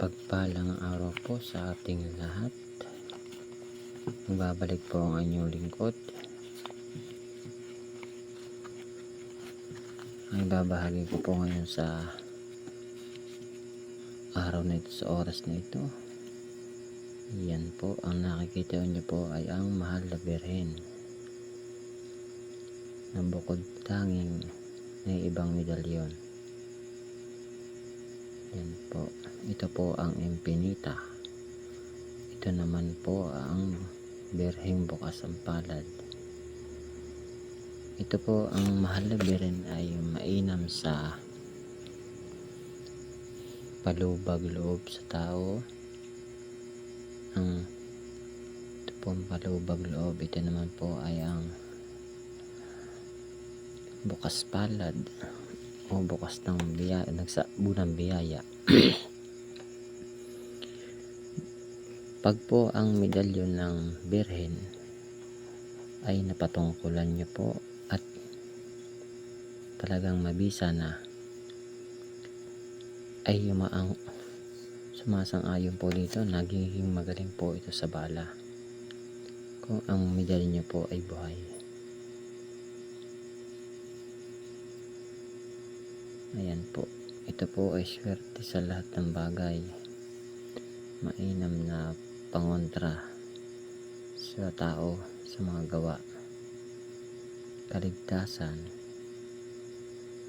Mapagpalang araw po sa ating lahat. Magbabalik po ang inyong lingkod. Ay babahagi ko po ngayon sa araw na ito, sa oras na ito. Yan po, ang nakikita niyo po ay ang mahal na birhen. Na bukod tanging may ibang medalyon. Yan po. Ito po ang Impinita. Ito naman po ang Birheng Bukas ang Palad. Ito po ang mahal na birhen ay mainam sa palubag loob sa tao. Ang ito po ang palubag loob. Ito naman po ay ang bukas palad o bukas ng biyaya, nagsabunang biyaya. Pag po ang medalyon ng birhen ay napatungkulan nyo po at talagang mabisa na ay yumaang sumasang-ayon po dito nagiging magaling po ito sa bala kung ang medalyon nyo po ay buhay ayan po. Ito po ay swerte sa lahat ng bagay. Mainam na pangontra sa tao sa mga gawa. Kaligtasan.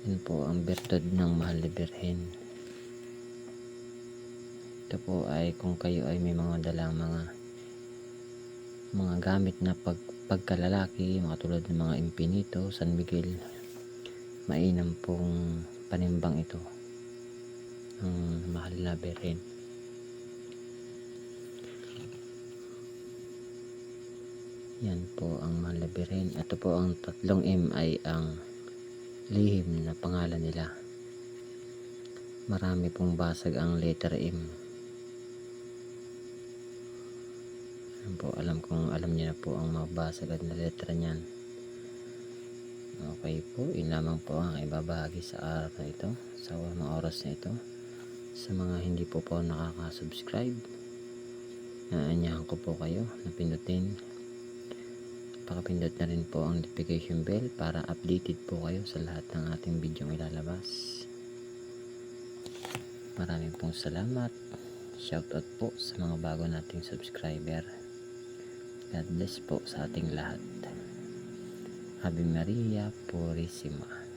Yun po ang bertod ng mahal na birhen. Ito po ay kung kayo ay may mga dalang mga mga gamit na pag, pagkalalaki mga tulad ng mga impinito, San Miguel mainam pong panimbang ito ang mahal na birhen Yan po ang mga labirin. Ito po ang tatlong M ay ang lihim na pangalan nila. Marami pong basag ang letter M. Yan po, alam kong alam niyo na po ang mabasag at na letra niyan. Okay po, yun lamang po ang ibabahagi sa araw na ito, sa mga oras na ito. Sa mga hindi po po nakaka-subscribe, naanyahan ko po kayo na pindutin pakapindot na rin po ang notification bell para updated po kayo sa lahat ng ating video ilalabas. Maraming pong salamat. Shoutout po sa mga bago nating subscriber. God bless po sa ating lahat. Ave Maria Purisima.